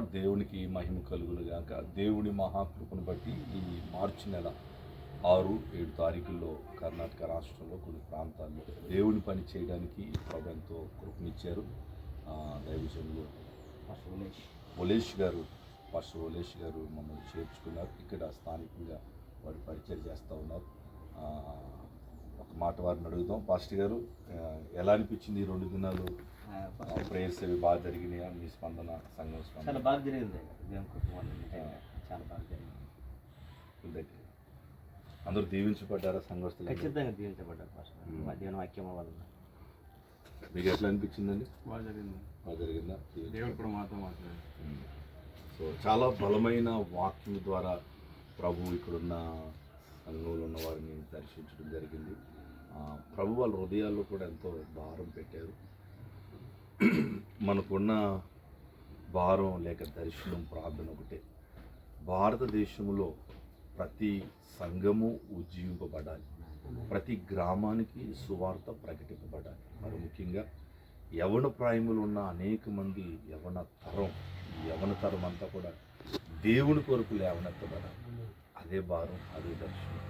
దేవునికి మహిమ కలుగును గాక. దేవుని మహాకృపను బట్టి ఈ మార్చి నెల ఆరు ఏడు తారీఖుల్లో కర్ణాటక రాష్ట్రంలో కొన్ని ప్రాంతాల్లో దేవుని పని చేయడానికి ప్రభు ఎంతో కృపనిచ్చారు. దైవజనులు ఒలేష్ గారు పాస్టర్ ఒలేష్ గారు మమ్మల్ని చేర్చుకున్నారు. ఇక్కడ స్థానికంగా వారు పరిచయం చేస్తూ ఉన్నారు. ఒక మాట వారిని అడుగుదాం. పాస్టర్ గారు ఎలా అనిపించింది ఈ రెండు దినాలు? ప్రేయర్స్ అవి బాగా జరిగినాయా? మీ స్పందన సంఘం చాలా స్పందన బాగా జరిగింది. చాలా బాగా జరిగింది. అందరూ దీవించబడ్డారా సంఘస్థులు? ఖచ్చితంగా దీవించబడ్డారు మ్మ్. మధ్యాహ్నం వాక్యం వల్ల. మీకు ఎట్లా అనిపించిందండి? బాగా జరిగింది. బాగా జరిగిందా? దేవుడు కూడా మాతో మాట్లాడారు. సో చాలా బలమైన వాక్యం ద్వారా ప్రభు ఇక్కడున్న సంఘంలో ఉన్న వారిని దర్శించడం జరిగింది. ప్రభు వాళ్ళ హృదయాల్లో కూడా ఎంతో భారం పెట్టారు. మనకున్న భారం లేక దర్శనం ప్రార్థన ఒకటే. భారతదేశంలో ప్రతి సంఘము ఉజ్జీవింపబడాలి. ప్రతి గ్రామానికి సువార్త ప్రకటింపబడాలి. మరి ముఖ్యంగా యవన ప్రాయములు ఉన్న అనేక మంది యవన తరం యవన తరం అంతా కూడా దేవుని కొరకు లేవనెత్తబడాలి. అదే భారం అదే దర్శనం.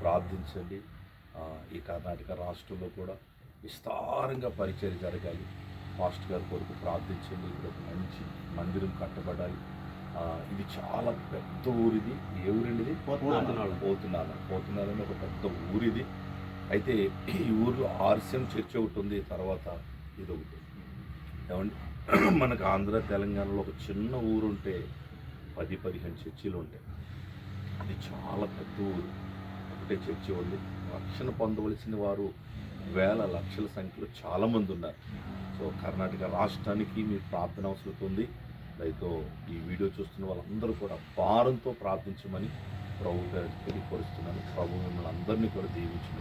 ప్రార్థించండి. ఈ కర్ణాటక రాష్ట్రంలో కూడా విస్తారంగా పరిచయం జరగాలి. మాస్టర్ గారి కొరకు ప్రార్థించండి. ఇక్కడ ఒక మంచి మందిరం కట్టబడాలి. ఇది చాలా పెద్ద ఊరిది. ఏ ఊరండి ఇది పోతున్నాడు. పోతున్నాను పోతున్నారని ఒక పెద్ద ఊరిది. అయితే ఈ ఊర్లో ఆర్సిఎం చర్చ్ ఒకటి ఉంది. తర్వాత ఇది ఒకటి ఏమండి? మనకు ఆంధ్ర తెలంగాణలో ఒక చిన్న ఊరు ఉంటే పది పదిహేను చర్చిలు ఉంటాయి అది చాలా పెద్ద ఊరు. ఒకటే చర్చి ఉంది. రక్షణ పొందవలసిన వారు వేల లక్షల సంఖ్యలో చాలామంది ఉన్నారు. సో కర్ణాటక రాష్ట్రానికి మీ ప్రార్థన అవసరం ఉంది. దయతో ఈ వీడియో చూస్తున్న వాళ్ళందరూ కూడా భారంతో ప్రార్థించమని ప్రభు గారికి తెలియపరుస్తున్నాను ప్రభు మిమ్మల్ని అందరినీ కూడా దీవించిన